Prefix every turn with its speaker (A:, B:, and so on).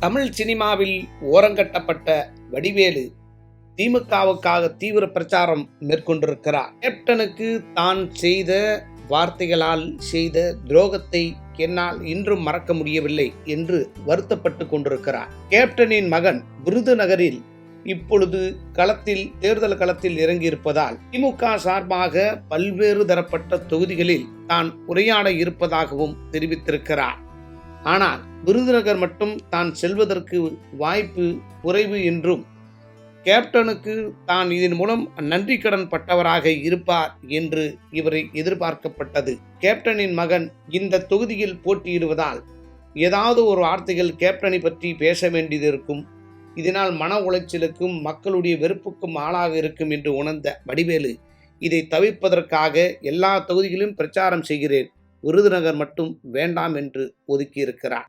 A: தமிழ் சினிமாவில் ஓரங்கட்டப்பட்ட வடிவேலு திமுகவுக்காக தீவிர பிரச்சாரம் மேற்கொண்டிருக்கிறார். கேப்டனுக்கு தான் செய்த வார்த்தைகளால் செய்த துரோகத்தை என்னால் இன்றும் மறக்க முடியவில்லை என்று வருத்தப்பட்டு கொண்டிருக்கிறார். கேப்டனின் மகன் விருதுநகரில் இப்பொழுது களத்தில் தேர்தல் களத்தில் இறங்கியிருப்பதால் திமுக சார்பாக பல்வேறு தரப்பட்ட தொகுதிகளில் தான் உரையாட இருப்பதாகவும் தெரிவித்திருக்கிறார். ஆனால் விருதுநகர் மட்டும் தான் செல்வதற்கு வாய்ப்பு குறைவு என்றும் கேப்டனுக்கு தான் இதன் மூலம் நன்றி கடன் பட்டவராக இருப்பார் என்று இவரை எதிர்பார்க்கப்பட்டது. கேப்டனின் மகன் இந்த தொகுதியில் போட்டியிடுவதால் ஏதாவது ஒரு வார்த்தைகள் கேப்டனை பற்றி பேச வேண்டியது இருக்கும். இதனால் மன உளைச்சலுக்கும் மக்களுடைய வெறுப்புக்கும் ஆளாக இருக்கும் என்று உணர்ந்த வடிவேலு இதை தவிர்ப்பதற்காக எல்லா தொகுதிகளிலும் பிரச்சாரம் செய்கிறேன். விருதுநகர் மட்டும் வேண்டாம் என்று ஒதுக்கியிருக்கிறார்.